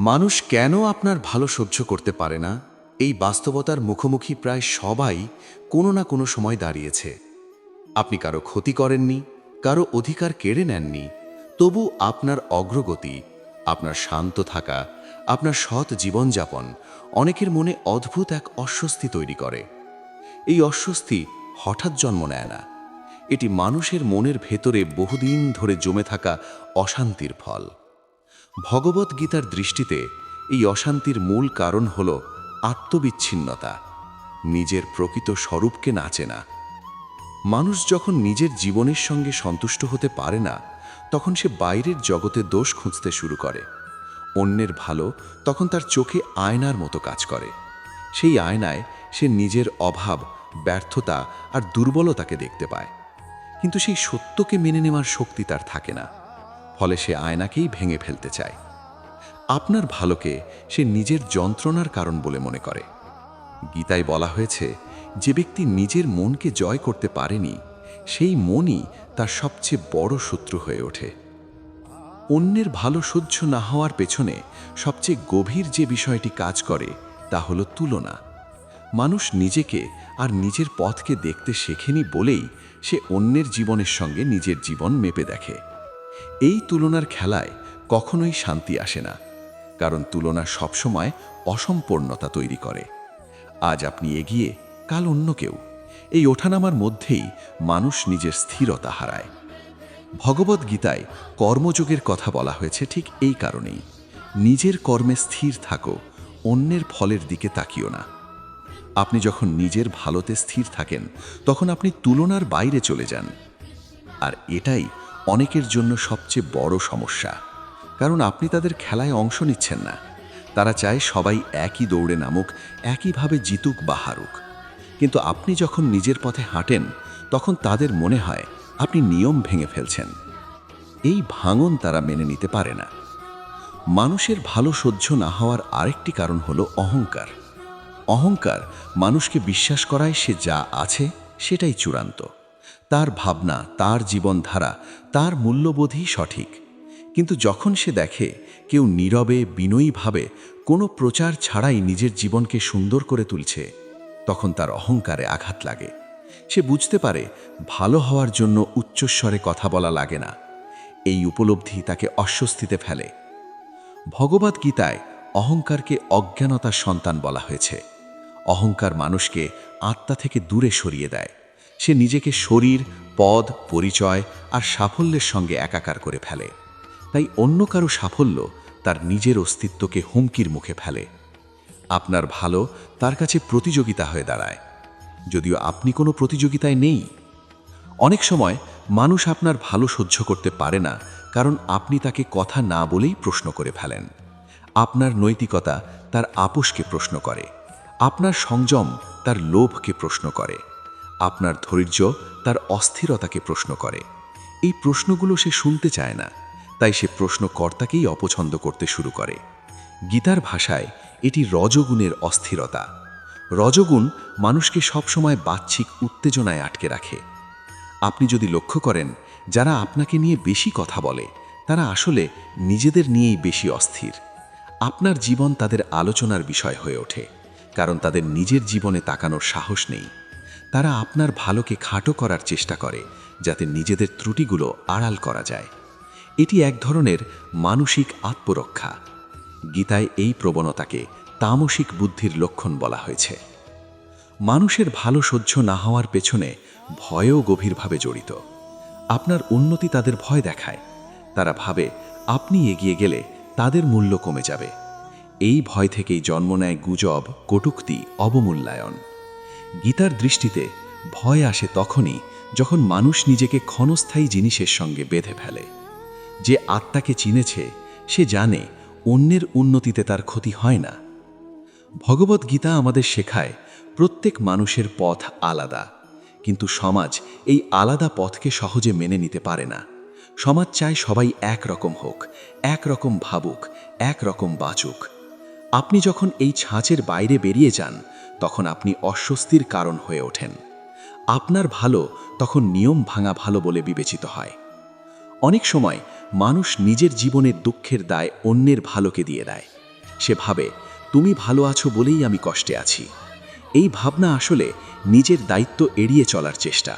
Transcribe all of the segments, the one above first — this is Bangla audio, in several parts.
মানুষ কেন আপনার ভালো সহ্য করতে পারে না? এই বাস্তবতার মুখোমুখি প্রায় সবাই কোনো না কোনো সময় দাঁড়িয়েছে। আপনি কারও ক্ষতি করেননি, কারও অধিকার কেড়ে নেননি, তবু আপনার অগ্রগতি, আপনার শান্ত থাকা, আপনার সৎ জীবনযাপন অনেকের মনে অদ্ভুত এক অস্বস্তি তৈরি করে। এই অস্বস্তি হঠাৎ জন্ম নেয় না। এটি মানুষের মনের ভেতরে বহুদিন ধরে জমে থাকা অশান্তির ফল। ভগবত গীতার দৃষ্টিতে এই অশান্তির মূল কারণ হল আত্মবিচ্ছিন্নতা। নিজের প্রকৃত স্বরূপকে নাচে না। মানুষ যখন নিজের জীবনের সঙ্গে সন্তুষ্ট হতে পারে না, তখন সে বাইরের জগতে দোষ খুঁজতে শুরু করে। অন্যের ভালো তখন তার চোখে আয়নার মতো কাজ করে। সেই আয়নায় সে নিজের অভাব, ব্যর্থতা আর দুর্বলতাকে দেখতে পায়। কিন্তু সেই সত্যকে মেনে নেওয়ার শক্তি তার থাকে না। ফলে সে আয়নাকেই ভেঙে ফেলতে চায়। আপনার ভালোকে সে নিজের যন্ত্রণার কারণ বলে মনে করে। গীতায় বলা হয়েছে, যে ব্যক্তি নিজের মনকে জয় করতে পারেনি, সেই মনই তার সবচেয়ে বড় শত্রু হয়ে ওঠে। অন্যের ভালো সহ্য না হওয়ার পেছনে সবচেয়ে গভীর যে বিষয়টি কাজ করে, তা হলো তুলনা। মানুষ নিজেকে আর নিজের পথকে দেখতে শেখেনি বলেই সে অন্যের জীবনের সঙ্গে নিজের জীবন মেপে দেখে। এই তুলনার খেলায় কখনোই শান্তি আসে না, কারণ তুলনা সবসময় অসম্পূর্ণতা তৈরি করে। আজ আপনি এগিয়ে, কাল অন্য কেউ। এই ওঠানামার মধ্যেই মানুষ নিজের স্থিরতা হারায়। ভগবত গীতায় কর্মযোগের কথা বলা হয়েছে ঠিক এই কারণেই। নিজের কর্মে স্থির থাকো, অন্যের ফলের দিকে তাকিও না। আপনি যখন নিজের ভালোতে স্থির থাকেন, তখন আপনি তুলনার বাইরে চলে যান। আর এটাই অনেকের জন্য সবচেয়ে বড় সমস্যা। কারণ আপনি তাদের খেলায় অংশ নিচ্ছেন না। তারা চায় সবাই একই দৌড়ে নামুক, একইভাবে জিতুক বা হারুক। কিন্তু আপনি যখন নিজের পথে হাঁটেন, তখন তাদের মনে হয় আপনি নিয়ম ভেঙে ফেলছেন। এই ভাঙন তারা মেনে নিতে পারে না। মানুষের ভালো সহ্য না হওয়ার আরেকটি কারণ হলো অহংকার। অহংকার মানুষকে বিশ্বাস করায় সে যা আছে সেটাই চূড়ান্ত। তার ভাবনা, তার জীবনধারা, তার মূল্যবোধই সঠিক। কিন্তু যখন সে দেখে কেউ নীরবে, বিনয়ীভাবে কোনো প্রচার ছাড়াই নিজের জীবনকে সুন্দর করে তুলছে, তখন তার অহংকারে আঘাত লাগে। সে বুঝতে পারে ভালো হওয়ার জন্য উচ্চস্বরে কথা বলা লাগে না। এই উপলব্ধি তাকে অস্বস্তিতে ফেলে। ভগবদ গীতায় অহংকারকে অজ্ঞানতার সন্তান বলা হয়েছে। অহংকার মানুষকে আত্মা থেকে দূরে সরিয়ে দেয়। সে নিজেকে শরীর, পদ, পরিচয় আর সাফল্যের সঙ্গে একাকার করে ফেলে। তাই অন্য কারও সাফল্য তার নিজের অস্তিত্বকে হুমকির মুখে ফেলে। আপনার ভালো তার কাছে প্রতিযোগিতা হয়ে দাঁড়ায়। যদিও আপনি কোনো প্রতিযোগিতায় নেই। অনেক সময় মানুষ আপনার ভালো সহ্য করতে পারে না কারণ আপনি তাকে কথা না বলেই প্রশ্ন করে ফেলেন। আপনার নৈতিকতা তার আপোষকে প্রশ্ন করে। আপনার সংযম তার লোভকে প্রশ্ন করে। আপনার ধৈর্য তার অস্থিরতাকে প্রশ্ন করে। এই প্রশ্নগুলো সে শুনতে চায় না, তাই সে প্রশ্নকর্তাকেই অপছন্দ করতে শুরু করে। গীতার ভাষায় এটি রজগুণের অস্থিরতা। রজগুণ মানুষকে সবসময় বাহ্যিক উত্তেজনায় আটকে রাখে। আপনি যদি লক্ষ্য করেন, যারা আপনাকে নিয়ে বেশি কথা বলে, তারা আসলে নিজেদের নিয়েই বেশি অস্থির। আপনার জীবন তাদের আলোচনার বিষয় হয়ে ওঠে, কারণ তাদের নিজের জীবনে তাকানোর সাহস নেই। তারা আপনার ভালোকে খাটো করার চেষ্টা করে, যাতে নিজেদের ত্রুটিগুলো আড়াল করা যায়। এটি এক ধরনের মানসিক আত্মরক্ষা। গীতায় এই প্রবণতাকে তামসিক বুদ্ধির লক্ষণ বলা হয়েছে। মানুষের ভালো সহ্য না হওয়ার পেছনে ভয়ও গভীরভাবে জড়িত। আপনার উন্নতি তাদের ভয় দেখায়। তারা ভাবে, আপনি এগিয়ে গেলে তাদের মূল্য কমে যাবে। এই ভয় থেকেই জন্ম নেয় গুজব, কটুক্তি, অবমূল্যায়ন। গীতার দৃষ্টিতে ভয় আসে তখনই যখন মানুষ নিজেকে ক্ষণস্থায়ী জিনিসের সঙ্গে বেঁধে ফেলে। যে আত্মাকে চিনেছে, সে জানে অন্যের উন্নতিতে তার ক্ষতি হয় না। ভগবত গীতা আমাদের শেখায় প্রত্যেক মানুষের পথ আলাদা, কিন্তু সমাজ এই আলাদা পথকে সহজে মেনে নিতে পারে না। সমাজ চায় সবাই এক রকম হোক, এক রকম ভাবুক, এক রকম বাঁচুক। আপনি যখন এই ছাঁচের বাইরে বেরিয়ে যান তখন আপনি অস্বস্তির কারণ হয়ে ওঠেন। আপনার ভালো তখন নিয়ম ভাঙা ভালো বলে বিবেচিত হয়। অনেক সময় মানুষ নিজের জীবনের দুঃখের দায় অন্যের ভালোকে দিয়ে দেয়। সে ভাবে, তুমি ভালো আছো বলেই আমি কষ্টে আছি। এই ভাবনা আসলে নিজের দায়িত্ব এড়িয়ে চলার চেষ্টা।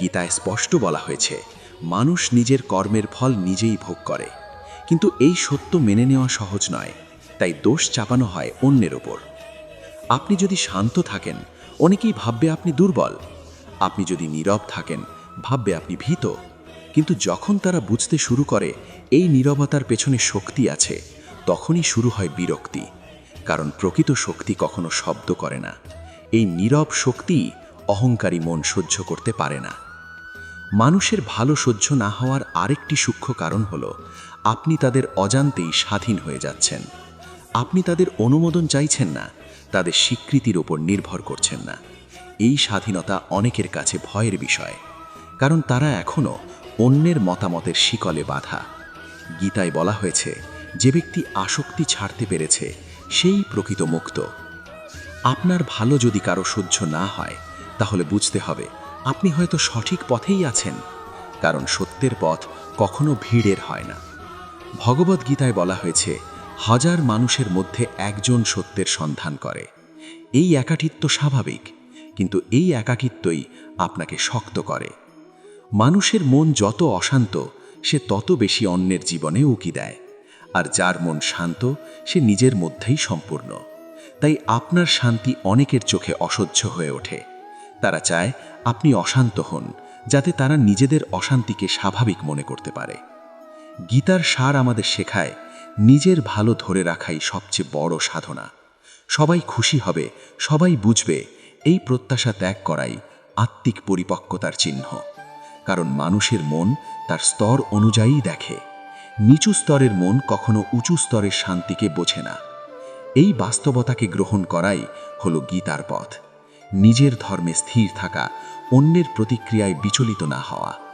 গীতায় স্পষ্ট বলা হয়েছে, মানুষ নিজের কর্মের ফল নিজেই ভোগ করে। কিন্তু এই সত্য মেনে নেওয়া সহজ নয়, তাই দোষ চাপানো হয় অন্যের ওপর। আপনি যদি শান্ত থাকেন, অনেকেই ভাববে আপনি দুর্বল। আপনি যদি নীরব থাকেন, ভাববে আপনি ভীত। কিন্তু যখন তারা বুঝতে শুরু করে, এই নীরবতার পেছনে শক্তি আছে, তখনই শুরু হয় বিরক্তি। কারণ প্রকৃত শক্তি কখনো শব্দ করে না। এই নীরব শক্তি অহংকারী মন সহ্য করতে পারে না। মানুষের ভালো সহ্য না হওয়ার আরেকটি সূক্ষ্ম কারণ হল, আপনি তাদের অজান্তেই স্বাধীন হয়ে যাচ্ছেন। আপনি তাদের অনুমোদন চাইছেন না তাদের স্বীকৃতির ওপর নির্ভর করছেন না। এই স্বাধীনতা অনেকের কাছে ভয়ের বিষয়, কারণ তারা এখনও অন্যের মতামতের শিকলে বাধা। গীতায় বলা হয়েছে, যে ব্যক্তি আসক্তি ছাড়তে পেরেছে, সেই প্রকৃত মুক্ত। আপনার ভালো যদি কারও সহ্য না হয়, তাহলে বুঝতে হবে, আপনি হয়তো সঠিক পথেই আছেন, কারণ সত্যের পথ কখনো ভিড়ের হয় না। ভগবত গীতায় বলা হয়েছে হাজার মানুষের মধ্যে একজন সত্যের সন্ধান করে। এই একাকিত্ব স্বাভাবিক, কিন্তু এই একাকিত্বই আপনাকে শক্ত করে। মানুষের মন যত অশান্ত, সে তত বেশি অন্যের জীবনে উকি দেয়, আর যার মন শান্ত, সে নিজের মধ্যেই সম্পূর্ণ। তাই আপনার শান্তি অনেকের চোখে অসহ্য হয়ে ওঠে। তারা চায় আপনি অশান্ত হন, যাতে তারা নিজেদের অশান্তিকে স্বাভাবিক মনে করতে পারে। গীতার সার আমাদের শেখায় নিজের ভালো ধরে রাখাই সবচেয়ে বড় সাধনা। সবাই খুশি হবে, সবাই বুঝবে, এই প্রত্যাশা ত্যাগ করাই আত্মিক পরিপক্কতার চিহ্ন। কারণ মানুষের মন তার স্তর অনুযায়ী দেখে। নিচু স্তরের মন কখনো উঁচু স্তরের শান্তিকে বোঝে না। এই বাস্তবতাকে গ্রহণ করাই হল গীতার পথ। নিজের ধর্মে স্থির থাকা, অন্যের প্রতিক্রিয়ায় বিচলিত না হওয়া।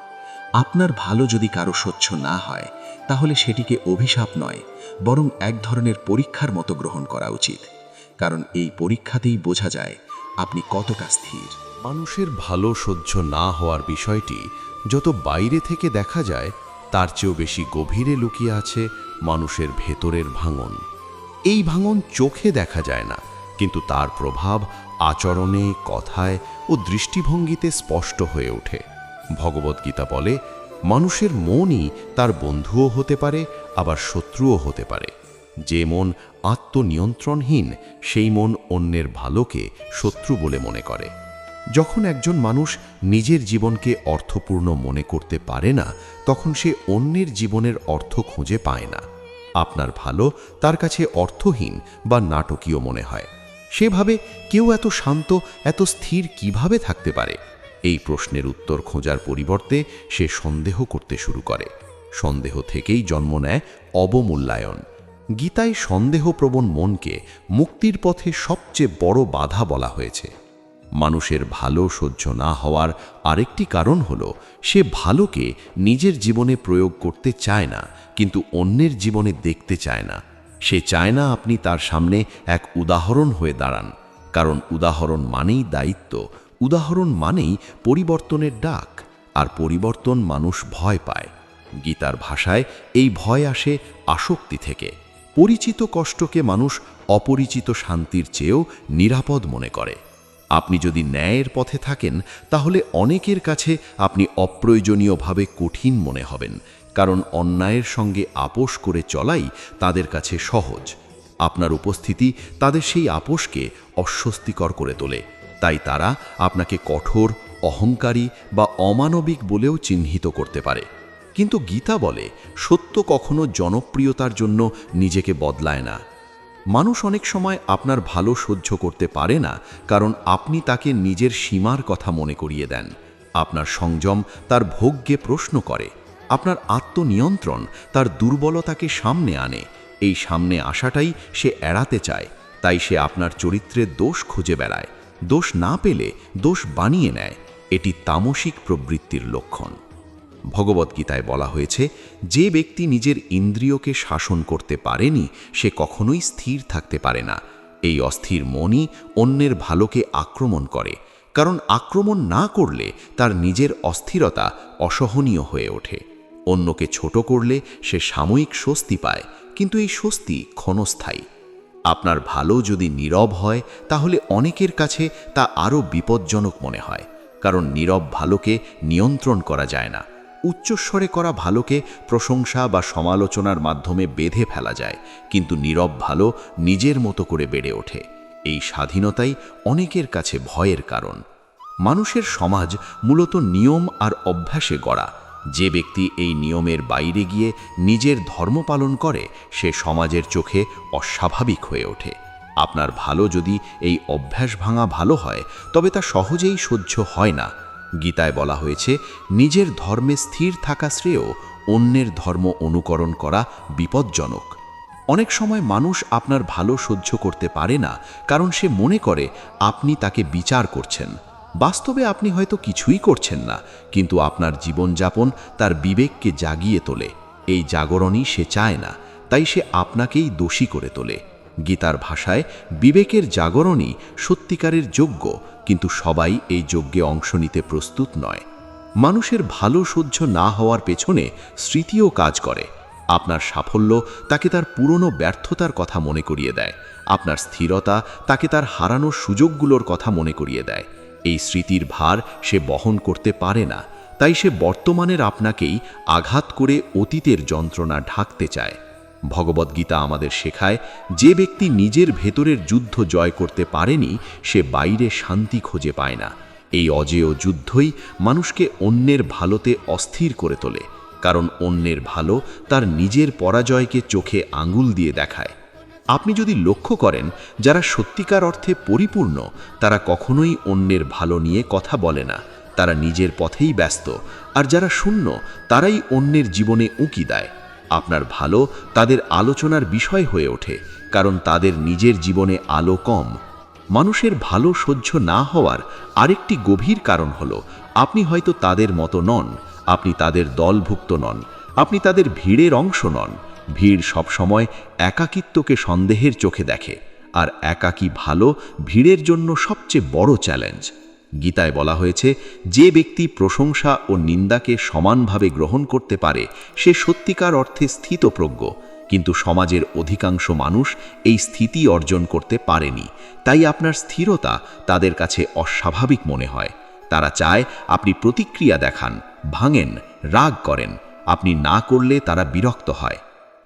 আপনার ভালো যদি কারও স্বচ্ছ না হয়, তাহলে সেটিকে অভিশাপ নয়, বরং এক ধরনের পরীক্ষার মতো গ্রহণ করা উচিত। কারণ এই পরীক্ষাতেই বোঝা যায় আপনি কতটা স্থির। মানুষের ভালো সহ্য না হওয়ার বিষয়টি যত বাইরে থেকে দেখা যায়, তার চেয়েও বেশি গভীরে লুকিয়ে আছে মানুষের ভেতরের ভাঙন। এই ভাঙন চোখে দেখা যায় না, কিন্তু তার প্রভাব আচরণে, কথায় ও দৃষ্টিভঙ্গিতে স্পষ্ট হয়ে ওঠে। ভগবদ্গীতা বলে, মানুষের মনই তার বন্ধুও হতে পারে, আবার শত্রুও হতে পারে। যে মন আত্মনিয়ন্ত্রণহীন, সেই মন অন্যের ভালোকে শত্রু বলে মনে করে। যখন একজন মানুষ নিজের জীবনকে অর্থপূর্ণ মনে করতে পারে না, তখন সে অন্যের জীবনের অর্থ খুঁজে পায় না। আপনার ভালো তার কাছে অর্থহীন বা নাটকীয় মনে হয়। সেভাবে কেউ এত শান্ত, এত স্থির কীভাবে থাকতে পারে? এই প্রশ্নের উত্তর খোঁজার পরিবর্তে সে সন্দেহ করতে শুরু করে। সন্দেহ থেকেই জন্ম নেয় অবমূল্যায়ন। গীতায় সন্দেহপ্রবণ মনকে মুক্তির পথে সবচেয়ে বড় বাধা বলা হয়েছে। মানুষের ভালো সহ্য না হওয়ার আরেকটি কারণ হল, সে ভালোকে নিজের জীবনে প্রয়োগ করতে চায় না, কিন্তু অন্যের জীবনে দেখতে চায় না। সে চায় না আপনি তার সামনে এক উদাহরণ হয়ে দাঁড়ান, কারণ উদাহরণ মানেই দায়িত্ব উদাহরণ মানেই পরিবর্তনের ডাক, আর পরিবর্তন মানুষ ভয় পায়। গীতার ভাষায় এই ভয় আসে আসক্তি থেকে। পরিচিত কষ্টকে মানুষ অপরিচিত শান্তির চেয়েও নিরাপদ মনে করে। আপনি যদি ন্যায়ের পথে থাকেন, তাহলে অনেকের কাছে আপনি অপ্রয়োজনীয়ভাবে কঠিন মনে হবেন, কারণ অন্যায়ের সঙ্গে আপোষ করে চলাই তাদের কাছে সহজ। আপনার উপস্থিতি তাদের সেই আপোষকে অস্বস্তিকর করে তোলে। তাই তারা আপনাকে কঠোর, অহংকারী বা অমানবিক বলেও চিহ্নিত করতে পারে। কিন্তু গীতা বলে, সত্য কখনো জনপ্রিয়তার জন্য নিজেকে বদলায় না। মানুষ অনেক সময় আপনার ভালো সহ্য করতে পারে না, কারণ আপনি তাকে নিজের সীমার কথা মনে করিয়ে দেন। আপনার সংযম তার ভোগ্যে প্রশ্ন করে, আপনার আত্মনিয়ন্ত্রণ তার দুর্বলতাকে সামনে আনে। এই সামনে আসাটাই সে এড়াতে চায়, তাই সে আপনার চরিত্রের দোষ খুঁজে বেড়ায়। দোষ না পেলে দোষ বানিয়ে নেয়। এটি তামসিক প্রবৃত্তির লক্ষণ। ভগবদ্গীতায় বলা হয়েছে, যে ব্যক্তি নিজের ইন্দ্রিয়কে শাসন করতে পারেনি, সে কখনোই স্থির থাকতে পারে না। এই অস্থির মনই অন্যের ভালোকে আক্রমণ করে, কারণ আক্রমণ না করলে তার নিজের অস্থিরতা অসহনীয় হয়ে ওঠে। অন্যকে ছোট করলে সে সাময়িক স্বস্তি পায়, কিন্তু এই স্বস্তি ক্ষণস্থায়ী। আপনার ভালো যদি নীরব হয়, তাহলে অনেকের কাছে তা আরও বিপজ্জনক মনে হয়, কারণ নীরব ভালোকে নিয়ন্ত্রণ করা যায় না। উচ্চস্বরে করা ভালোকে প্রশংসা বা সমালোচনার মাধ্যমে বেঁধে ফেলা যায়, কিন্তু নীরব ভালো নিজের মতো করে বেড়ে ওঠে। এই স্বাধীনতাই অনেকের কাছে ভয়ের কারণ। মানুষের সমাজ মূলত নিয়ম আর অভ্যাসে গড়া যে ব্যক্তি এই নিয়মের বাইরে গিয়ে নিজের ধর্ম পালন করে, সে সমাজের চোখে অস্বাভাবিক হয়ে ওঠে। আপনার ভালো যদি এই অভ্যাস ভাঙা ভালো হয়, তবে তা সহজেই সহ্য হয় না। গীতায় বলা হয়েছে, নিজের ধর্মে স্থির থাকা শ্রেয়, অন্যের ধর্ম অনুকরণ করা বিপজ্জনক। অনেক সময় মানুষ আপনার ভালো সহ্য করতে পারে না, কারণ সে মনে করে আপনি তাকে বিচার করছেন। বাস্তবে আপনি হয়তো কিছুই করছেন না, কিন্তু আপনার জীবনযাপন তার বিবেককে জাগিয়ে তোলে। এই জাগরণই সে চায় না, তাই সে আপনাকেই দোষী করে তোলে। গীতার ভাষায়, বিবেকের জাগরণই সত্যিকারের যোগ্য, কিন্তু সবাই এই যজ্ঞে অংশ নিতে প্রস্তুত নয়। মানুষের ভালো সহ্য না হওয়ার পেছনে স্মৃতিও কাজ করে। আপনার সাফল্য তাকে তার পুরনো ব্যর্থতার কথা মনে করিয়ে দেয়। আপনার স্থিরতা তাকে তার হারানো সুযোগগুলোর কথা মনে করিয়ে দেয়। এই স্মৃতির ভার সে বহন করতে পারে না। তাই সে বর্তমানের আপনাকেই আঘাত করে অতীতের যন্ত্রণা ঢাকতে চায়। ভগবদ্গীতা আমাদের শেখায়, যে ব্যক্তি নিজের ভেতরের যুদ্ধ জয় করতে পারেনি, সে বাইরে শান্তি খুঁজে পায় না। এই অজেয় যুদ্ধই মানুষকে অন্যের ভালোতে অস্থির করে তোলে, কারণ অন্যের ভালো তার নিজের পরাজয়কে চোখে আঙুল দিয়ে দেখায়। আপনি যদি লক্ষ্য করেন, যারা সত্যিকার অর্থে পরিপূর্ণ, তারা কখনোই অন্যের ভালো নিয়ে কথা বলে না। তারা নিজের পথেই ব্যস্ত। আর যারা শূন্য, তারাই অন্যের জীবনে উঁকি দেয়। আপনার ভালো তাদের আলোচনার বিষয় হয়ে ওঠে, কারণ তাদের নিজের জীবনে আলো কম। মানুষের ভালো সহ্য না হওয়ার আরেকটি গভীর কারণ হলো, আপনি হয়তো তাদের মতো নন, আপনি তাদের দলভুক্ত নন, আপনি তাদের ভিড়ের অংশ নন। ভিড় সবসময় একাকিত্বকে সন্দেহের চোখে দেখে, আর একাকী ভালো ভিড়ের জন্য সবচেয়ে বড় চ্যালেঞ্জ। গীতায় বলা হয়েছে, যে ব্যক্তি প্রশংসা ও নিন্দাকে সমানভাবে গ্রহণ করতে পারে, সে সত্যিকার অর্থে স্থিতপ্রজ্ঞ। কিন্তু সমাজের অধিকাংশ মানুষ এই স্থিতি অর্জন করতে পারেনি। তাই আপনার স্থিরতা তাদের কাছে অস্বাভাবিক মনে হয়। তারা চায় আপনি প্রতিক্রিয়া দেখান, ভাঙেন, রাগ করেন। আপনি না করলে তারা বিরক্ত হয়।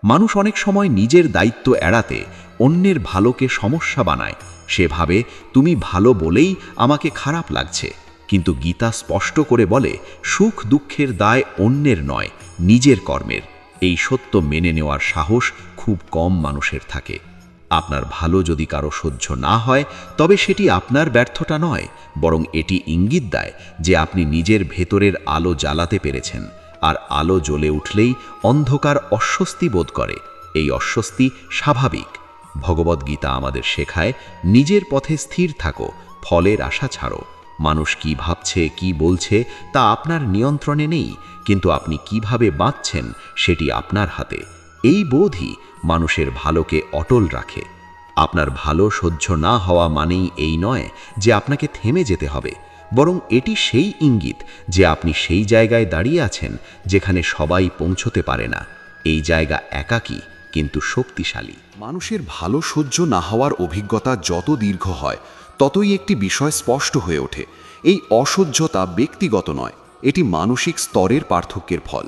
মানুষ অনেক সময় নিজের দায়িত্ব এড়াতে অন্যের ভালোকে সমস্যা বানায়। সে ভাবে, তুমি ভালো বলেই আমাকে খারাপ লাগছে। কিন্তু গীতা স্পষ্ট করে বলে, সুখ দুঃখের দায় অন্যের নয়, নিজের কর্মের। এই সত্য মেনে নেওয়ার সাহস খুব কম মানুষের থাকে। আপনার ভালো যদি কারও সহ্য না হয়, তবে সেটি আপনার ব্যর্থতা নয়, বরং এটি ইঙ্গিত দেয় যে আপনি নিজের ভেতরের আলো জ্বালাতে পেরেছেন। আর আলো জ্বলে উঠলেই অন্ধকার অস্বস্তি বোধ করে। এই অস্বস্তি স্বাভাবিক। ভগবদ্গীতা আমাদের শেখায়, নিজের পথে স্থির থাকো, ফলের আশা ছাড়ো। মানুষ কি ভাবছে, কি বলছে, তা আপনার নিয়ন্ত্রণে নেই, কিন্তু আপনি কীভাবে বাঁচছেন সেটি আপনার হাতে। এই বোধই মানুষের ভালোকে অটল রাখে। আপনার ভালো সহ্য না হওয়া মানেই এই নয় যে আপনাকে থেমে যেতে হবে। বরং এটি সেই ইঙ্গিত যে আপনি সেই জায়গায় দাঁড়িয়ে আছেন যেখানে সবাই পৌঁছতে পারে না। এই জায়গা একাকী, কিন্তু শক্তিশালী। মানুষের ভালো সহ্য না হওয়ার অভিজ্ঞতা যত দীর্ঘ হয়, ততই একটি বিষয় স্পষ্ট হয়ে ওঠে। এই অসহ্যতা ব্যক্তিগত নয়, এটি মানসিক স্তরের পার্থক্যের ফল।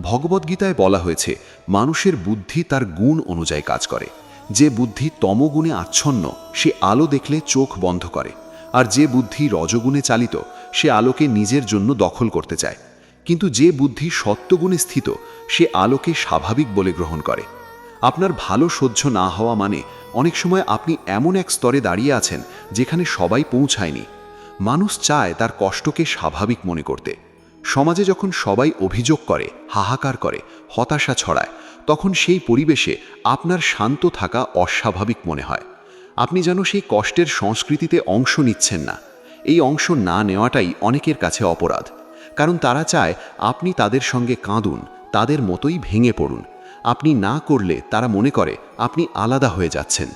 ভগবদ্গীতায় বলা হয়েছে, মানুষের বুদ্ধি তার গুণ অনুযায়ী কাজ করে। যে বুদ্ধি তমগুণে আচ্ছন্ন, সে আলো দেখলে চোখ বন্ধ করে। আর যে বুদ্ধি রজগুণে চালিত, সে আলোকে নিজের জন্য দখল করতে চায়। কিন্তু যে বুদ্ধি সত্যগুণে স্থিত, সে আলোকে স্বাভাবিক বলে গ্রহণ করে। আপনার ভালো সহ্য না হওয়া মানে অনেক সময় আপনি এমন এক স্তরে দাঁড়িয়ে আছেন, যেখানে সবাই পৌঁছায়নি। মানুষ চায় তার কষ্টকে স্বাভাবিক মনে করতে। সমাজে যখন সবাই অভিযোগ করে, হাহাকার করে, হতাশা ছড়ায়, তখন সেই পরিবেশে আপনার শান্ত থাকা অস্বাভাবিক মনে হয়। আপনি যেন সেই কষ্টের সংস্কৃতিতে অংশ নিচ্ছেন না। এই অংশ না নেওয়াটাই অনেকের কাছে অপরাধ। কারণ তারা চায় আপনি তাদের সঙ্গে কাঁদুন, তাদের মতোই ভেঙে পড়ুন। আপনি না করলে তারা মনে করে আপনি আলাদা হয়ে যাচ্ছেন।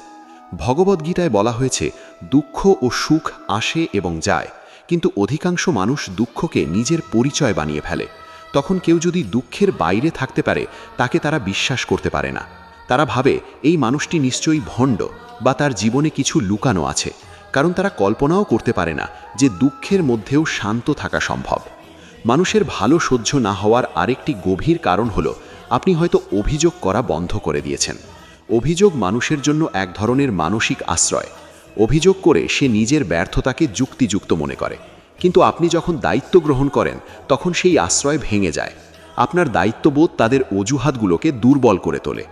ভগবদ্গীতায় বলা হয়েছে, দুঃখ ও সুখ আসে এবং যায়, কিন্তু অধিকাংশ মানুষ দুঃখকে নিজের পরিচয় বানিয়ে ফেলে। তখন কেউ যদি দুঃখের বাইরে থাকতে পারে, তাকে তারা বিশ্বাস করতে পারে না। তারা ভাবে, এই মানুষটি নিশ্চয়ই ভণ্ড। বা তার জীবনে কিছু লুকানো আছে, কারণ তারা কল্পনাও করতে পারে না যে দুঃখের মধ্যেও শান্ত থাকা সম্ভব। মানুষের ভালো সহ্য না হওয়ার আরেকটি গভীর কারণ হলো, আপনি হয়তো অভিযোগ করা বন্ধ করে দিয়েছেন। অভিযোগ মানুষের জন্য এক ধরনের মানসিক আশ্রয়। অভিযোগ করে সে নিজের ব্যর্থতাকে যুক্তিযুক্ত মনে করে। কিন্তু আপনি যখন দায়িত্ব গ্রহণ করেন, তখন সেই আশ্রয় ভেঙে যায়। আপনার দায়িত্ববোধ তাদের অজুহাতগুলোকে দুর্বল করে তোলে।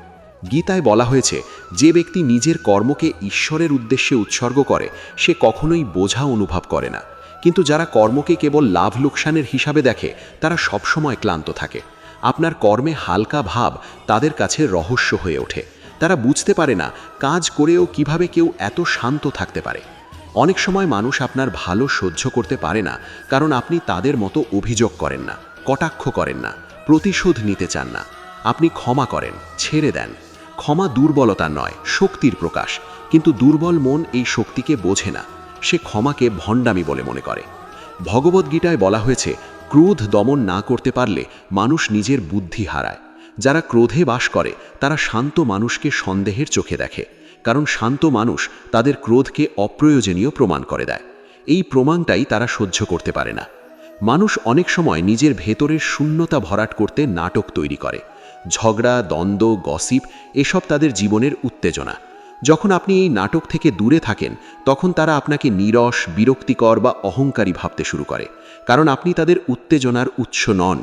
গীতায় বলা হয়েছে, যে ব্যক্তি নিজের কর্মকে ঈশ্বরের উদ্দেশ্যে উৎসর্গ করে, সে কখনোই বোঝা অনুভব করে না। কিন্তু যারা কর্মকে কেবল লাভ লোকসানের হিসাবে দেখে, তারা সবসময় ক্লান্ত থাকে। আপনার কর্মে হালকা ভাব তাদের কাছে রহস্য হয়ে ওঠে। তারা বুঝতে পারে না কাজ করেও কীভাবে কেউ এত শান্ত থাকতে পারে। অনেক সময় মানুষ আপনার ভালো সহ্য করতে পারে না, কারণ আপনি তাদের মতো অভিযোগ করেন না, কটাক্ষ করেন না, প্রতিশোধ নিতে চান না। আপনি ক্ষমা করেন, ছেড়ে দেন। ক্ষমা দুর্বলতা নয়, শক্তির প্রকাশ। কিন্তু দুর্বল মন এই শক্তিকে বোঝে না। সে ক্ষমাকে ভণ্ডামি বলে মনে করে। ভগবদ্গীতায় বলা হয়েছে, ক্রোধ দমন না করতে পারলে মানুষ নিজের বুদ্ধি হারায়। যারা ক্রোধে বাস করে, তারা শান্ত মানুষকে সন্দেহের চোখে দেখে। কারণ শান্ত মানুষ তাদের ক্রোধকে অপ্রয়োজনীয় প্রমাণ করে দেয়। এই প্রমাণটাই তারা সহ্য করতে পারে না। মানুষ অনেক সময় নিজের ভেতরের শূন্যতা ভরাট করতে নাটক তৈরি করে। ঝগড়া, দ্বন্দ্ব, গসিপ এসব তাদের জীবনের উত্তেজনা। যখন আপনি এই নাটক থেকে দূরে থাকেন, তখন তারা আপনাকে নিরস, বিরক্তিকর বা অহংকারী ভাবতে শুরু করে, কারণ আপনি তাদের উত্তেজনার উৎস নন।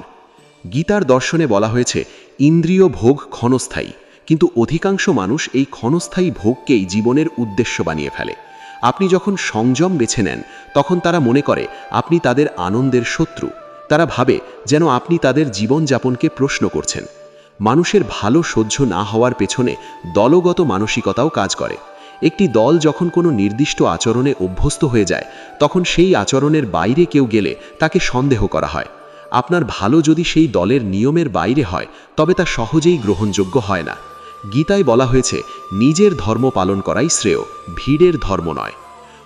গীতার দর্শনে বলা হয়েছে, ইন্দ্রিয় ভোগ ক্ষণস্থায়ী কিন্তু অধিকাংশ মানুষ এই ক্ষণস্থায়ী ভোগকেই জীবনের উদ্দেশ্য বানিয়ে ফেলে। আপনি যখন সংযম বেছে নেন, তখন তারা মনে করে, আপনি তাদের আনন্দের শত্রু তারা ভাবে, যেন আপনি তাদের জীবনযাপনকে প্রশ্ন করছেন মানুষের ভালো সহ্য না হওয়ার পেছনে দলগত মানসিকতাও কাজ করে। একটি দল যখন কোনো নির্দিষ্ট আচরণে অভ্যস্ত হয়ে যায়, তখন সেই আচরণের বাইরে কেউ গেলে তাকে সন্দেহ করা হয়। আপনার ভালো যদি সেই দলের নিয়মের বাইরে হয়, তবে তা সহজেই গ্রহণযোগ্য হয় না। গীতায় বলা হয়েছে, নিজের ধর্ম পালন করাই শ্রেয়, ভিড়ের ধর্ম নয়।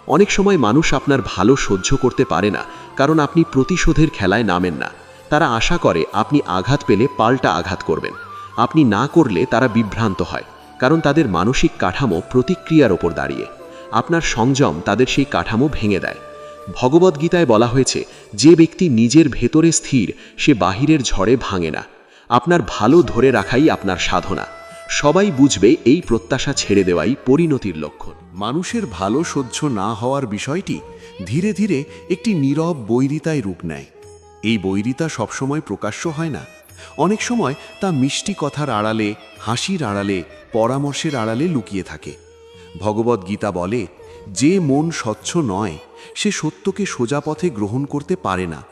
অনেক সময় মানুষ আপনার ভালো সহ্য করতে পারে না, কারণ আপনি প্রতিশোধের খেলায় নামেন না। তারা আশা করে আপনি আঘাত পেলে পাল্টা আঘাত করবেন। আপনি না করলে তারা বিভ্রান্ত হয়, কারণ তাদের মানসিক কাঠামো প্রতিক্রিয়ার ওপর দাঁড়িয়ে। আপনার সংযম তাদের সেই কাঠামো ভেঙে দেয়। ভগবদ্গীতায় বলা হয়েছে, যে ব্যক্তি নিজের ভেতরে স্থির, সে বাহিরের ঝড়ে ভাঙে না। আপনার ভালো ধরে রাখাই আপনার সাধনা। সবাই বুঝবে এই প্রত্যাশা ছেড়ে দেওয়াই পরিণতির লক্ষণ। মানুষের ভালো সহ্য না হওয়ার বিষয়টি ধীরে ধীরে একটি নীরব বৈরিতায় রূপ নেয়। এই বৈরিতা সবসময় প্রকাশ্য হয় না। অনেক সময় তা মিষ্টি কথার আড়ালে, হাসির আড়ালে, পরামর্শের আড়ালে লুকিয়ে থাকে। ভগবদ্গীতা বলে, যে মন স্বচ্ছ নয়, সে সত্যকে সোজা পথে গ্রহণ করতে পারে না।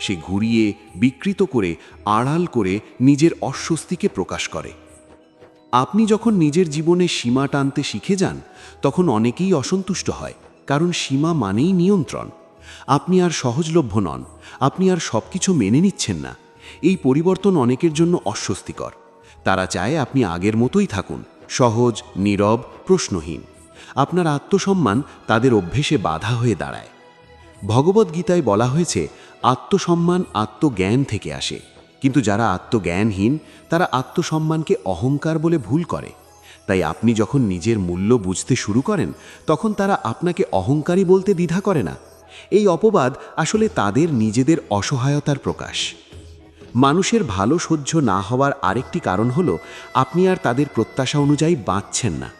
সে ঘুরিয়ে, বিকৃত করে, আড়াল করে নিজের অস্বস্তিকে প্রকাশ করে। আপনি যখন নিজের জীবনে সীমা টানতে শিখে যান, তখন অনেকেই অসন্তুষ্ট হয়, কারণ সীমা মানেই নিয়ন্ত্রণ। আপনি আর সহজলভ্য নন, আপনি আর সব কিছু মেনে নিচ্ছেন না। এই পরিবর্তন অনেকের জন্য অস্বস্তিকর। তারা চায় আপনি আগের মতোই থাকুন, সহজ, নীরব, প্রশ্নহীন। আপনার আত্মসম্মান তাদের অভ্যেসে বাধা হয়ে দাঁড়ায়। ভগবদ্গীতায় বলা হয়েছে, আত্মসম্মান আত্মজ্ঞান থেকে আসে। কিন্তু যারা আত্মজ্ঞানহীন, তারা আত্মসম্মানকে অহংকার বলে ভুল করে। তাই আপনি যখন নিজের মূল্য বুঝতে শুরু করেন, তখন তারা আপনাকে অহংকারী বলতে দ্বিধা করে না। এই অপবাদ আসলে তাদের নিজেদের অসহায়তার প্রকাশ। মানুষের ভালো সহ্য না হওয়ার আরেকটি কারণ হলো, আপনি আর তাদের প্রত্যাশা অনুযায়ী বাঁচছেন না।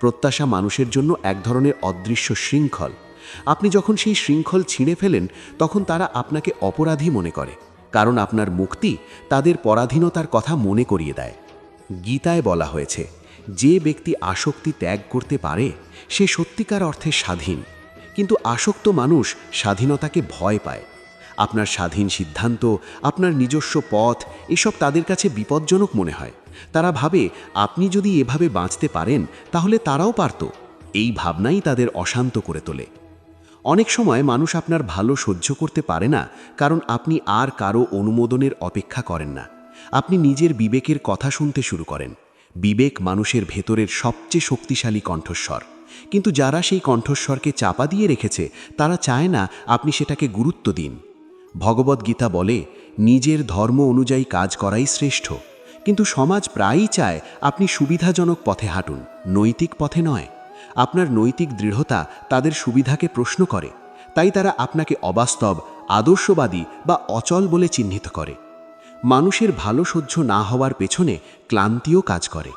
প্রত্যাশা মানুষের জন্য এক ধরনের অদৃশ্য শৃঙ্খল। আপনি যখন সেই শৃঙ্খল ছিঁড়ে ফেলেন, তখন তারা আপনাকে অপরাধী মনে করে, কারণ আপনার মুক্তি তাদের পরাধীনতার কথা মনে করিয়ে দেয়। গীতায় বলা হয়েছে, যে ব্যক্তি আসক্তি ত্যাগ করতে পারে, সে সত্যিকার অর্থে স্বাধীন। কিন্তু আসক্ত মানুষ স্বাধীনতাকে ভয় পায়। আপনার স্বাধীন সিদ্ধান্ত, আপনার নিজস্ব পথ, এসব তাদের কাছে বিপজ্জনক মনে হয়। তারা ভাবে, আপনি যদি এভাবে বাঁচতে পারেন, তাহলে তারাও পারত। এই ভাবনাই তাদের অশান্ত করে তোলে। অনেক সময় মানুষ আপনার ভালো সহ্য করতে পারে না, কারণ আপনি আর কারও অনুমোদনের অপেক্ষা করেন না। আপনি নিজের বিবেকের কথা শুনতে শুরু করেন। বিবেক মানুষের ভেতরের সবচেয়ে শক্তিশালী কণ্ঠস্বর। কিন্তু যারা সেই কণ্ঠস্বরকে চাপা দিয়ে রেখেছে, তারা চায় না আপনি সেটাকে গুরুত্ব দিন। ভগবদ্গীতা বলে, নিজের ধর্ম অনুযায়ী কাজ করাই শ্রেষ্ঠ। কিন্তু সমাজ প্রায়ই চায় আপনি সুবিধাজনক পথে হাঁটুন, নৈতিক পথে নয়। আপনার নৈতিক দৃঢ়তা তাদের সুবিধাকে প্রশ্ন করে। তাই তারা আপনাকে অবাস্তব, আদর্শবাদী বা অচল বলে চিহ্নিত করে। মানুষের ভালো সহ্য না হওয়ার পেছনে ক্লান্তিও কাজ করে।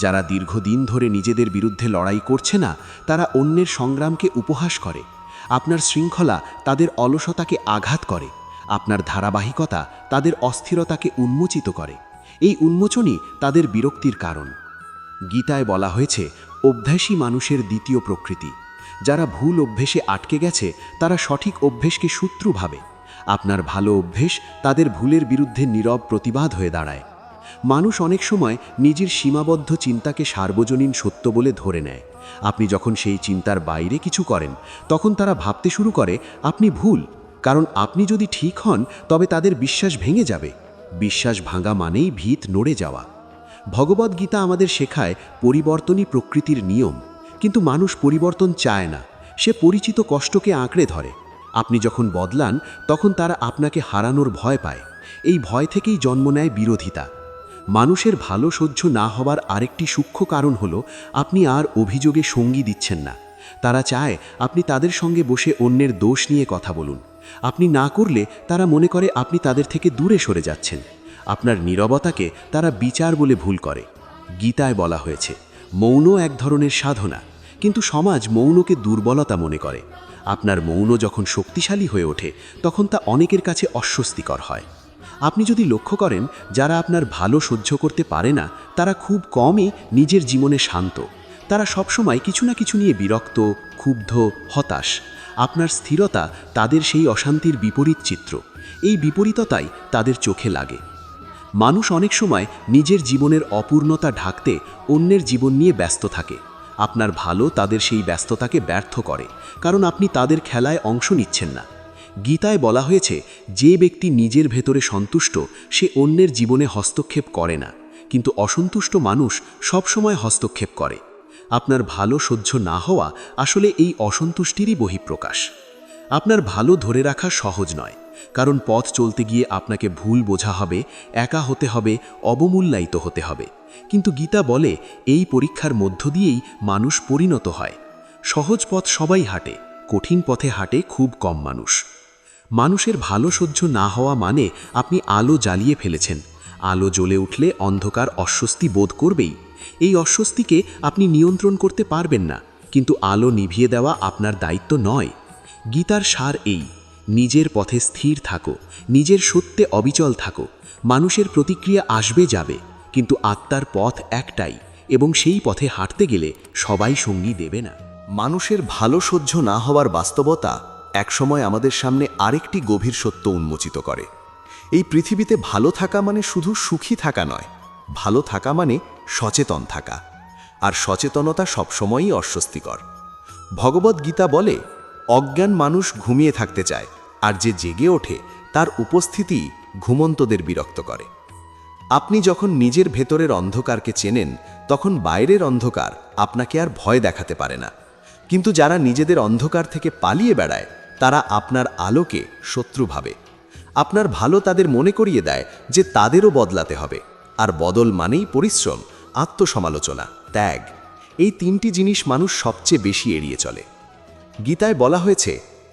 যারা দীর্ঘদিন ধরে নিজেদের বিরুদ্ধে লড়াই করছে না, তারা অন্যের সংগ্রামকে উপহাস করে। আপনার শৃঙ্খলা তাদের অলসতাকে আঘাত করে। আপনার ধারাবাহিকতা তাদের অস্থিরতাকে উন্মোচিত করে। এই উন্মোচনই তাদের বিরক্তির কারণ। গীতায় বলা হয়েছে, অভ্যাসী মানুষের দ্বিতীয় প্রকৃতি। যারা ভুল অভ্যেসে আটকে গেছে, তারা সঠিক অভ্যেসকে শত্রু ভাবে। আপনার ভালো অভ্যেস তাদের ভুলের বিরুদ্ধে নীরব প্রতিবাদ হয়ে দাঁড়ায়। মানুষ অনেক সময় নিজের সীমাবদ্ধ চিন্তাকে সার্বজনীন সত্য বলে ধরে নেয়। আপনি যখন সেই চিন্তার বাইরে কিছু করেন, তখন তারা ভাবতে শুরু করে, আপনি ভুল কারণ আপনি যদি ঠিক হন, তবে তাদের বিশ্বাস ভেঙে যাবে। বিশ্বাস ভাঙা মানেই ভিত নড়ে যাওয়া। ভগবদ্গীতা আমাদের শেখায় পরিবর্তনই প্রকৃতির নিয়ম। কিন্তু মানুষ পরিবর্তন চায় না। সে পরিচিত কষ্টকে আঁকড়ে ধরে। আপনি যখন বদলান, তখন তারা আপনাকে হারানোর ভয় পায়। এই ভয় থেকেই জন্ম নেয় বিরোধিতা। মানুষের ভালো সহ্য না হবার আরেকটি সূক্ষ্ম কারণ হল, আপনি আর অভিযোগে সঙ্গী দিচ্ছেন না। তারা চায় আপনি তাদের সঙ্গে বসে অন্যের দোষ নিয়ে কথা বলুন। আপনি না করলে তারা মনে করে আপনি তাদের থেকে দূরে সরে যাচ্ছেন। আপনার নীরবতাকে তারা বিচার বলে ভুল করে। গীতায় বলা হয়েছে, মৌন এক ধরনের সাধনা, কিন্তু সমাজ মৌনকে দুর্বলতা মনে করে। আপনার মৌন যখন শক্তিশালী হয়ে ওঠে, তখন তা অনেকের কাছে অস্বস্তিকর হয়। আপনি যদি লক্ষ্য করেন, যারা আপনার ভালো সহ্য করতে পারে না, তারা খুব কমই নিজের জীবনে শান্ত। তারা সবসময় কিছু না কিছু নিয়ে বিরক্ত, ক্ষুব্ধ, হতাশ। আপনার স্থিরতা তাদের সেই অশান্তির বিপরীত চিত্র। এই বিপরীততাই তাদের চোখে লাগে। মানুষ অনেক সময় নিজের জীবনের অপূর্ণতা ঢাকতে অন্যের জীবন নিয়ে ব্যস্ত থাকে। আপনার ভালো তাদের সেই ব্যস্ততাকে ব্যর্থ করে, কারণ আপনি তাদের খেলায় অংশ নিচ্ছেন না। গীতায় বলা হয়েছে, যে ব্যক্তি নিজের ভেতরে সন্তুষ্ট, সে অন্যের জীবনে হস্তক্ষেপ করে না। কিন্তু অসন্তুষ্ট মানুষ সবসময় হস্তক্ষেপ করে। আপনার ভালো সহ্য না হওয়া আসলে এই অসন্তুষ্টিরই বহিঃপ্রকাশ। আপনার ভালো ধরে রাখা সহজ নয়, কারণ পথ চলতে গিয়ে আপনাকে ভুল বোঝা হবে, একা হতে হবে, অবমূল্যায়িত হতে হবে। কিন্তু গীতা বলে, এই পরীক্ষার মধ্য দিয়েই মানুষ পরিণত হয়। সহজ পথ সবাই হাঁটে, কঠিন পথে হাঁটে খুব কম মানুষ। মানুষের ভালো সহ্য না হওয়া মানে আপনি আলো জ্বালিয়ে ফেলেছেন। আলো জ্বলে উঠলে অন্ধকার অস্বস্তি বোধ করবেই। এই অস্বস্তিকে আপনি নিয়ন্ত্রণ করতে পারবেন না, কিন্তু আলো নিভিয়ে দেওয়া আপনার দায়িত্ব নয়। গীতার সার এই, নিজের পথে স্থির থাকো, নিজের সত্যে অবিচল থাকো, মানুষের প্রতিক্রিয়া আসবে যাবে, কিন্তু আত্মার পথ একটাই, এবং সেই পথে হাঁটতে গেলে সবাই সঙ্গী দেবে না। মানুষের ভালো সহ্য না হওয়ার বাস্তবতা একসময় আমাদের সামনে আরেকটি গভীর সত্য উন্মোচিত করে। এই পৃথিবীতে ভালো থাকা মানে শুধু সুখী থাকা নয়, ভালো থাকা মানে সচেতন থাকা। আর সচেতনতা সবসময়ই অস্বস্তিকর। ভগবত গীতা বলে, অজ্ঞান মানুষ ঘুমিয়ে থাকতে চায়, আর যে জেগে ওঠে, তার উপস্থিতি ঘুমন্তদের বিরক্ত করে। আপনি যখন নিজের ভেতরের অন্ধকারকে চেনেন, তখন বাইরের অন্ধকার আপনাকে আর ভয় দেখাতে পারে না। কিন্তু যারা নিজেদের অন্ধকার থেকে পালিয়ে বেড়ায়, তারা আপনার আলোকে শত্রু ভাবে। আপনার ভালো তাদের মনে করিয়ে দেয় যে তাদেরও বদলাতে হবে। আর বদল মানেই পরিশ্রম আত্মসমালোচনা, ত্যাগ, এই তিনটি জিনিস মানুষ সবচেয়ে বেশি এড়িয়ে চলে। গীতায় বলা হয়েছে,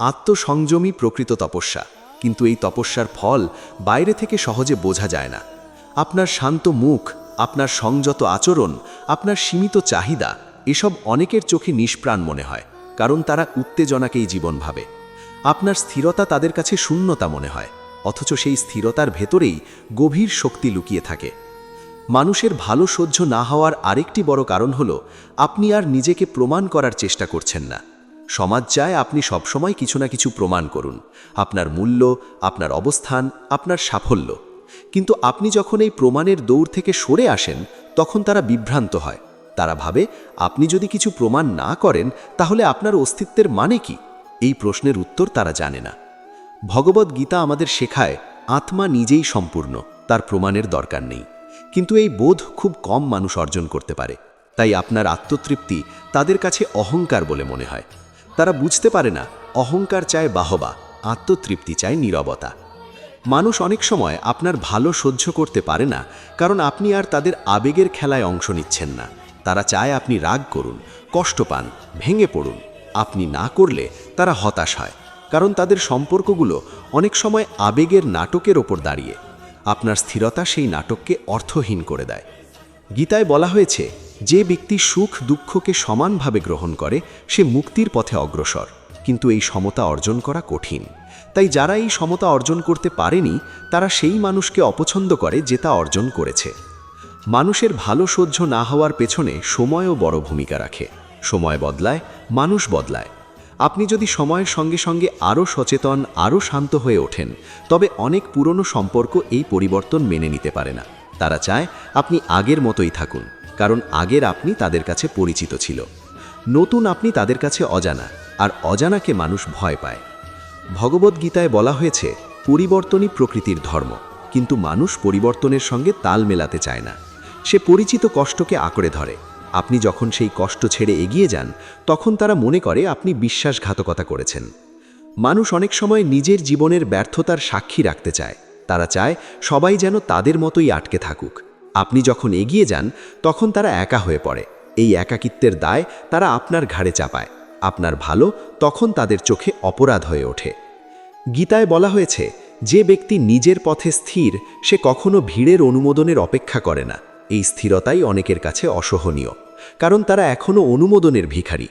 আত্মসংযমী প্রকৃত তপস্যা, কিন্তু এই তপস্যার ফল বাইরে থেকে সহজে বোঝা যায় না। আপনার শান্ত মুখ, আপনার সংযত আচরণ, আপনার সীমিত চাহিদা, এসব অনেকের চোখে নিষ্প্রাণ মনে হয়, কারণ তারা উত্তেজনাকেই জীবন ভাবে। আপনার স্থিরতা তাদের কাছে শূন্যতা মনে হয়, অথচ সেই স্থিরতার ভেতরেই গভীর শক্তি লুকিয়ে থাকে। মানুষের ভালো সহ্য না হওয়ার আরেকটি বড় কারণ হল, আপনি আর নিজেকে প্রমাণ করার চেষ্টা করছেন না। সমাজ চায় আপনি সবসময় কিছু না কিছু প্রমাণ করুন, আপনার মূল্য, আপনার অবস্থান, আপনার সাফল্য। কিন্তু আপনি যখন এই প্রমাণের দৌড় থেকে সরে আসেন, তখন তারা বিভ্রান্ত হয়। তারা ভাবে, আপনি যদি কিছু প্রমাণ না করেন, তাহলে আপনার অস্তিত্বের মানে কি? এই প্রশ্নের উত্তর তারা জানে না। ভগবদ্গীতা আমাদের শেখায়, আত্মা নিজেই সম্পূর্ণ, তার প্রমাণের দরকার নেই। কিন্তু এই বোধ খুব কম মানুষ অর্জন করতে পারে। তাই আপনার আত্মতৃপ্তি তাদের কাছে অহংকার বলে মনে হয়। তারা বুঝতে পারে না, অহংকার চায় বাহবা, আত্মতৃপ্তি চায় নীরবতা। মানুষ অনেক সময় আপনার ভালো সহ্য করতে পারে না, কারণ আপনি আর তাদের আবেগের খেলায় অংশ নিচ্ছেন না। তারা চায় আপনি রাগ করুন, কষ্ট পান, ভেঙে পড়ুন। আপনি না করলে তারা হতাশ হয়, কারণ তাদের সম্পর্কগুলো অনেক সময় আবেগের নাটকের ওপর দাঁড়িয়ে। আপনার স্থিরতা সেই নাটককে অর্থহীন করে দেয়। গীতায় বলা হয়েছে, যে ব্যক্তি সুখ দুঃখকে সমানভাবে গ্রহণ করে, সে মুক্তির পথে অগ্রসর। কিন্তু এই সমতা অর্জন করা কঠিন। তাই যারা এই সমতা অর্জন করতে পারেনি, তারা সেই মানুষকে অপছন্দ করে যে তা অর্জন করেছে। মানুষের ভালো সহ্য না হওয়ার পেছনে সময়ও বড় ভূমিকা রাখে। সময় বদলায়, মানুষ বদলায়। আপনি যদি সময়ের সঙ্গে সঙ্গে আরও সচেতন, আরও শান্ত হয়ে ওঠেন, তবে অনেক পুরনো সম্পর্ক এই পরিবর্তন মেনে নিতে পারে না। তারা চায় আপনি আগের মতোই থাকুন, কারণ আগের আপনি তাদের কাছে পরিচিত ছিল। নতুন আপনি তাদের কাছে অজানা, আর অজানাকে মানুষ ভয় পায়। ভগবদ্গীতায় বলা হয়েছে, পরিবর্তনই প্রকৃতির ধর্ম, কিন্তু মানুষ পরিবর্তনের সঙ্গে তাল মেলাতে চায় না। সে পরিচিত কষ্টকে আঁকড়ে ধরে। আপনি যখন সেই কষ্ট ছেড়ে এগিয়ে যান, তখন তারা মনে করে আপনি বিশ্বাসঘাতকতা করেছেন। মানুষ অনেক সময় নিজের জীবনের ব্যর্থতার সাক্ষী রাখতে চায়। তারা চায় সবাই যেন তাদের মতোই আটকে থাকুক। আপনি যখন এগিয়ে যান, তখন তারা একা হয়ে পড়ে। এই একাকিত্বের দায় তারা আপনার ঘাড়ে চাপায়। আপনার ভালো তখন তাদের চোখে অপরাধ হয়ে ওঠে। গীতায় বলা হয়েছে, যে ব্যক্তি নিজের পথে স্থির, সে কখনো ভিড়ের অনুমোদনের অপেক্ষা করে না। এই স্থিরতাই অনেকের কাছে অসহনীয়, কারণ তারা এখনও অনুমোদনের ভিখারি।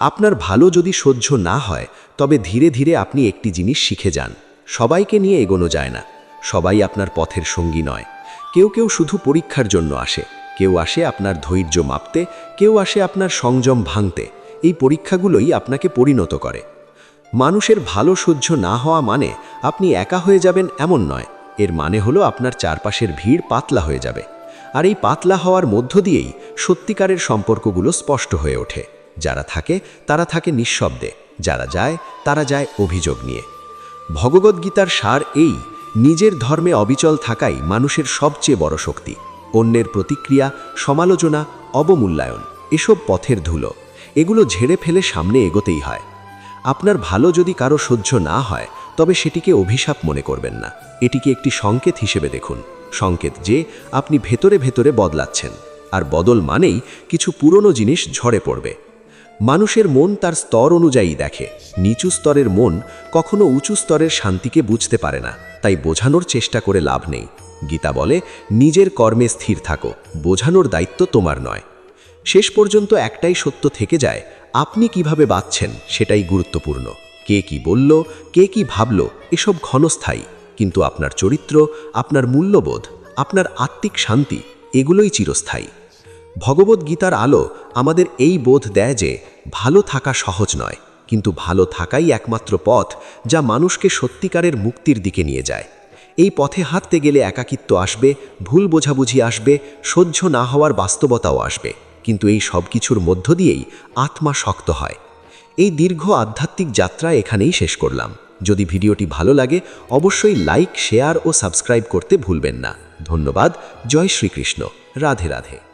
আপনার ভালো যদি সহ্য না হয়, তবে ধীরে ধীরে আপনি একটি জিনিস শিখে যান। সবাইকে নিয়ে এগোনো যায় না। সবাই আপনার পথের সঙ্গী নয়। কেউ কেউ শুধু পরীক্ষার জন্য আসে। কেউ আসে আপনার ধৈর্য মাপতে, কেউ আসে আপনার সংযম ভাঙতে। এই পরীক্ষাগুলোই আপনাকে পরিণত করে। মানুষের ভালো সহ্য না হওয়া মানে আপনি একা হয়ে যাবেন এমন নয়। এর মানে হলো আপনার চারপাশের ভিড় পাতলা হয়ে যাবে। আর এই পাতলা হওয়ার মধ্য দিয়েই সত্যিকারের সম্পর্কগুলো স্পষ্ট হয়ে ওঠে। যারা থাকে, তারা থাকে নিঃশব্দে, যারা যায়, তারা যায় অভিযোগ নিয়ে। ভগবদ্গীতার সার এই, নিজের ধর্মে অবিচল থাকাই মানুষের সবচেয়ে বড় শক্তি। অন্যের প্রতিক্রিয়া, সমালোচনা, অবমূল্যায়ন, এসব পথের ধুলো, এগুলো ঝেড়ে ফেলে সামনে এগোতেই হয়। আপনার ভালো যদি কারও সহ্য না হয়, তবে সেটিকে অভিশাপ মনে করবেন না। এটিকে একটি সংকেত হিসেবে দেখুন। সংকেত যে আপনি ভেতরে ভেতরে বদলাচ্ছেন, আর বদল মানেই কিছু পুরনো জিনিস ঝরে পড়বে। মানুষের মন তার স্তর অনুযায়ী দেখে, নিচু স্তরের মন কখনো উঁচু স্তরের শান্তিকে বুঝতে পারে না, তাই বোঝানোর চেষ্টা করে লাভ নেই। গীতা বলে, নিজের কর্মে স্থির থাকো, বোঝানোর দায়িত্ব তোমার নয়। শেষ পর্যন্ত একটাই সত্য থেকে যায়, আপনি কীভাবে বাঁচছেন সেটাই গুরুত্বপূর্ণ। কে কি বলল, কে কি ভাবল, এসব ক্ষণস্থায়ী কিন্তু আপনার চরিত্র, আপনার মূল্যবোধ, আপনার আত্মিক শান্তি, এগুলোই চিরস্থায়ী। ভগবদ্গীতার আলো আমাদের এই বোধ দেয় যে, ভালো থাকা সহজ নয়, কিন্তু ভালো থাকাই একমাত্র পথ যা মানুষকে সত্যিকারের মুক্তির দিকে নিয়ে যায়। এই পথে হাঁটতে গেলে একাকিত্ব আসবে, ভুল বোঝাবুঝি আসবে, সহ্য না হওয়ার বাস্তবতাও আসবে। কিন্তু এই সব কিছুর মধ্য দিয়েই আত্মা শক্ত হয়। এই দীর্ঘ আধ্যাত্মিক যাত্রা এখানেই শেষ করলাম। যদি ভিডিওটি ভালো লাগে, অবশ্যই লাইক, শেয়ার ও সাবস্ক্রাইব করতে ভুলবেন না। ধন্যবাদ, জয় শ্রীকৃষ্ণ। রাধে রাধে।